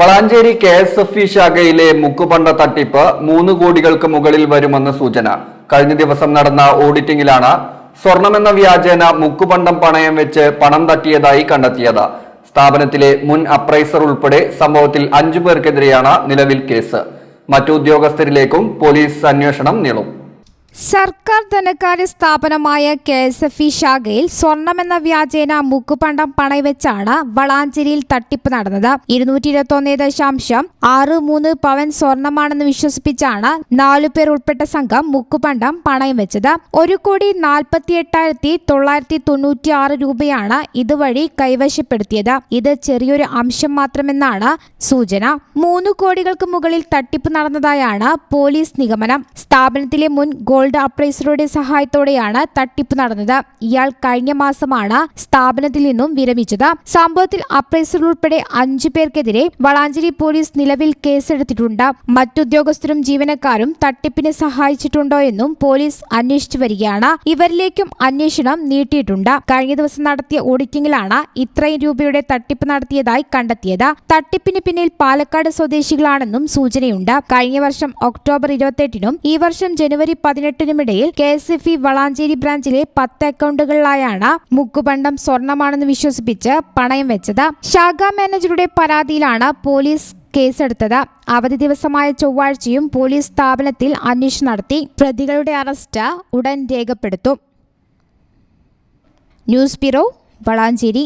Valanchery K S F E ശാഖയിലെ മുക്കുപണ്ട തട്ടിപ്പ് മൂന്ന് കോടികൾക്ക് മുകളിൽ വരുമെന്ന് സൂചന. കഴിഞ്ഞ ദിവസം നടന്ന ഓഡിറ്റിംഗിലാണ് സ്വർണമെന്ന വ്യാജേന മുക്കുപണ്ടം പണയം വെച്ച് പണം തട്ടിയതായി കണ്ടെത്തിയത്. സ്ഥാപനത്തിലെ മുൻ അപ്രൈസർ ഉൾപ്പെടെ സംഭവത്തിൽ അഞ്ചു പേർക്കെതിരെയാണ് നിലവിൽ കേസ്. മറ്റു ഉദ്യോഗസ്ഥരിലേക്കും പോലീസ് അന്വേഷണം നീളും. സർക്കാർ ധനകാര്യ സ്ഥാപനമായ കെ എസ് എഫ് ഇ ശാഖയിൽ സ്വർണമെന്ന വ്യാജേന മുക്കുപണ്ടം പണയവെച്ചാണ് വളാഞ്ചേരിയിൽ തട്ടിപ്പ് നടന്നത്. ഇരുന്നൂറ്റി ഇരുപത്തൊന്ന് ദശാംശം ആറ് മൂന്ന് പവൻ സ്വർണമാണെന്ന് വിശ്വസിപ്പിച്ചാണ് നാലു പേർ ഉൾപ്പെട്ട സംഘം മുക്കുപണ്ടം പണയം വെച്ചത്. ഒരു കോടി നാൽപ്പത്തി എട്ടായിരത്തി തൊള്ളായിരത്തി തൊണ്ണൂറ്റി ആറ് രൂപയാണ് ഇതുവഴി കൈവശപ്പെടുത്തിയത്. ഇത് ചെറിയൊരു അംശം മാത്രമെന്നാണ് സൂചന. മൂന്ന് കോടികൾക്ക് മുകളിൽ തട്ടിപ്പ് നടന്നതായാണ് പോലീസ് നിഗമനം. സ്ഥാപനത്തിലെ മുൻ ഗോൾഡ് അപ്രൈസറുടെ സഹായത്തോടെയാണ് തട്ടിപ്പ് നടന്നത്. ഇയാൾ കഴിഞ്ഞ മാസമാണ് സ്ഥാപനത്തിൽ നിന്നും വിരമിച്ചത്. സംഭവത്തിൽ അപ്രൈസർ ഉൾപ്പെടെ അഞ്ചു പേർക്കെതിരെ വളാഞ്ചേരി പോലീസ് നിലവിൽ കേസെടുത്തിട്ടുണ്ട്. മറ്റുദ്യോഗസ്ഥരും ജീവനക്കാരും തട്ടിപ്പിന് സഹായിച്ചിട്ടുണ്ടോ എന്നും പോലീസ് അന്വേഷിച്ചു വരികയാണ്. ഇവരിലേക്കും അന്വേഷണം നീട്ടിയിട്ടുണ്ട്. കഴിഞ്ഞ ദിവസം നടത്തിയ ഓഡിറ്റിംഗിലാണ് ഇത്രയും രൂപയുടെ തട്ടിപ്പ് നടത്തിയതായി കണ്ടെത്തിയത്. തട്ടിപ്പിന് പിന്നിൽ പാലക്കാട് സ്വദേശികളാണെന്നും സൂചനയുണ്ട്. കഴിഞ്ഞ വർഷം ഒക്ടോബർ ഇരുപത്തെട്ടിനും ഈ വർഷം ജനുവരി പതിനെട്ടിനുമിടയിൽ K S F E Valanchery ബ്രാഞ്ചിലെ പത്ത് അക്കൗണ്ടുകളിലായാണ് മുക്കുപണ്ടം സ്വർണമാണെന്ന് വിശ്വസിപ്പിച്ച് പണയം വെച്ചത്. ശാഖാ മാനേജറുടെ പരാതിയിലാണ് പോലീസ് കേസെടുത്തത്. അവധി ദിവസമായ ചൊവ്വാഴ്ചയും പോലീസ് സ്ഥാപനത്തിൽ അന്വേഷണം നടത്തി. പ്രതികളുടെ അറസ്റ്റ് ഉടൻ രേഖപ്പെടുത്തും. News bureau Valanchery.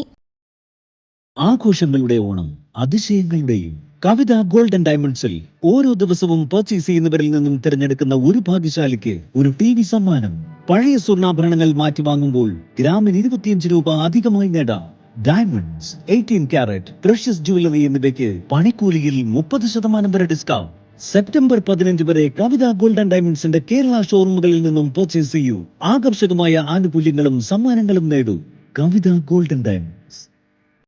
ആഘോഷങ്ങളുടെ ഓണം അതിശയങ്ങളുടെയും കവിത ഗോൾഡൻ ഡയമണ്ട്സിൽ ഓരോ ദിവസവും പർച്ചേസ് ചെയ്യുന്നവരിൽ നിന്നും തിരഞ്ഞെടുക്കുന്ന ഒരു ഭാഗ്യശാലിക്ക് ഒരു ടി വി സമ്മാനം. പഴയ സ്വർണാഭരണങ്ങൾ മാറ്റി വാങ്ങുമ്പോൾ ഗ്രാമിന് ഇരുപത്തിയഞ്ച് രൂപ അധികമായി നേടാം. Diamonds eighteen carat precious jewellery എന്നിവയ്ക്ക് പണിക്കൂലിയിൽ മുപ്പത് ശതമാനം വരെ ഡിസ്കൗണ്ട് സെപ്റ്റംബർ പതിനഞ്ച് വരെ കവിത ഗോൾഡൻ ഡയമണ്ട്സിന്റെ കേരള ഷോറൂമുകളിൽ നിന്നും പർച്ചേസ് ചെയ്യൂ. ആകർഷകമായ ആനുകൂല്യങ്ങളും സമ്മാനങ്ങളും നേടൂ. Kavitha golden diamonds.